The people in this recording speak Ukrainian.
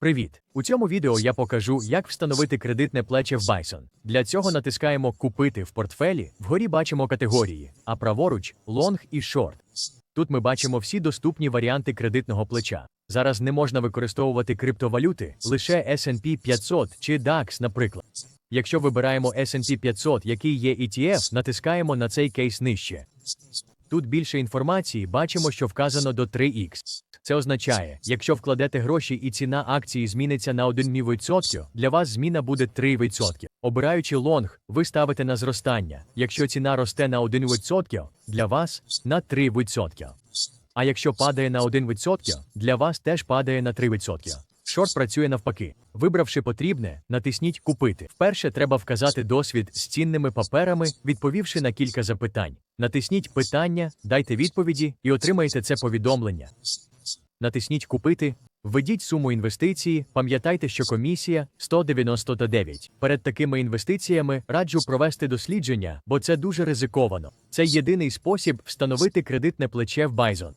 Привіт! У цьому відео я покажу, як встановити кредитне плече в Bison. Для цього натискаємо Купити в портфелі. Вгорі бачимо категорії, а праворуч лонг і шорт. Тут ми бачимо всі доступні варіанти кредитного плеча. Зараз не можна використовувати криптовалюти, лише S&P 500 чи DAX, наприклад. Якщо вибираємо S&P 500, який є ETF, натискаємо на цей кейс нижче. Тут більше інформації, бачимо, що вказано до 3х. Це означає, якщо вкладете гроші і ціна акції зміниться на 1%, для вас зміна буде 3%. Обираючи лонг, ви ставите на зростання. Якщо ціна росте на 1%, для вас на 3%. А якщо падає на 1%, для вас теж падає на 3%. Шорт працює навпаки. Вибравши потрібне, натисніть Купити. Вперше треба вказати досвід з цінними паперами, відповівши на кілька запитань. Натисніть питання, дайте відповіді і отримайте це повідомлення. Натисніть Купити. Введіть суму інвестиції, пам'ятайте, що комісія 199. Перед такими інвестиціями раджу провести дослідження, бо це дуже ризиковано. Це єдиний спосіб встановити кредитне плече в Bison.